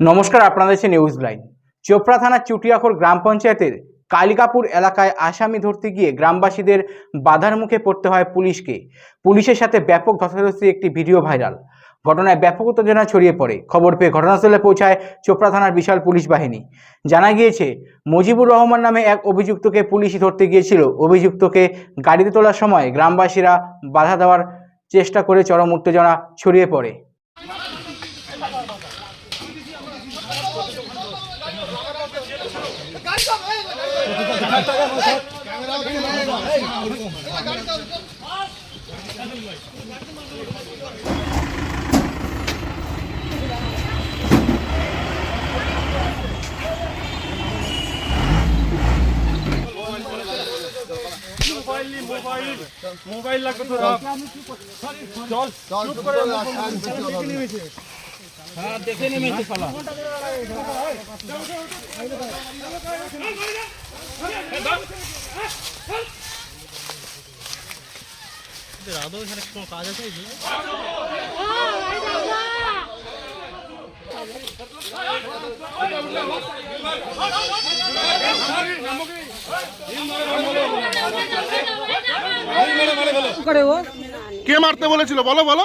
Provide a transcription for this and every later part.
নমস্কার, আপনাদের হচ্ছে নিউজ লাইন চোপড়া থানার চুটিয়াখোর গ্রাম পঞ্চায়েতের কালিকাপুর এলাকায় আসামি ধরতে গিয়ে গ্রামবাসীদের বাধার মুখে পড়তে হয় পুলিশকে। পুলিশের সাথে ব্যাপক ধস্তাধস্তি একটি ভিডিও ভাইরাল। ঘটনায় ব্যাপক উত্তেজনা ছড়িয়ে পড়ে। খবর পেয়ে ঘটনাস্থলে পৌঁছায় চোপড়া থানার বিশাল পুলিশ বাহিনী। জানা গিয়েছে, মুজিবুর রহমান নামে এক অভিযুক্তকে পুলিশ ধরতে গিয়েছিল। অভিযুক্তকে গাড়িতে তোলার সময় গ্রামবাসীরা বাধা দেওয়ার চেষ্টা করে চরম উত্তেজনা ছড়িয়ে পড়ে। মোবাইল লাগবে তো রাখ চল চুপ করে। হ্যাঁ দেখে নেমেছে শালা। কি করে ও কে মারতে বলেছিল? বলো বলো।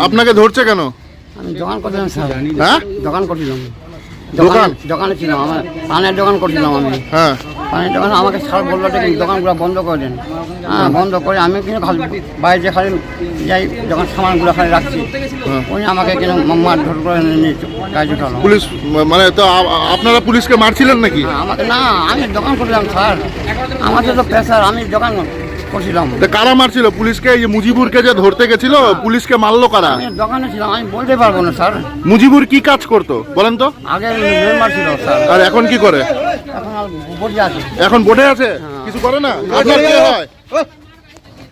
আপনাকে ধরছে কেন? আমি দোকান করছিলাম স্যার। হ্যাঁ? দোকান করছিলাম। দোকান? দোকানে- ছিলাম আমার। পানের দোকান করছিলাম আমি। হ্যাঁ। পানের দোকান আমাকে স্যার বলল যে দোকানগুলো বন্ধ করে দেন। হ্যাঁ বন্ধ করে আমি কিন্তু খালি বাইরে খালি যাই দোকান সামানগুলো খালি রাখছি। উনি আমাকে কিন্তু মার ধর করে গাড়ি উঠালো। পুলিশ মানে তো আপনারা পুলিশকে মারছিলেন নাকি? হ্যাঁ, আমাকে না আমি দোকান করছিলাম স্যার। আমাকে তো প্রেশার আমি দোকান করছিলাম। তা কারা মারছিল? পুলিশকে? এই যে মুজিবুরকে যে ধরতে গেছিল পুলিশকে মারলো কারা? আমি দোকানে ছিলাম আমি বলতে পারব না স্যার। মুজিবুর কি কাজ করতো? বলেন তো। আগে মেম্বার ছিল স্যার। আর এখন কি করে? এখন আর আছে। এখন বোটে আছে? কিছু করে না? আপনার কে হয়?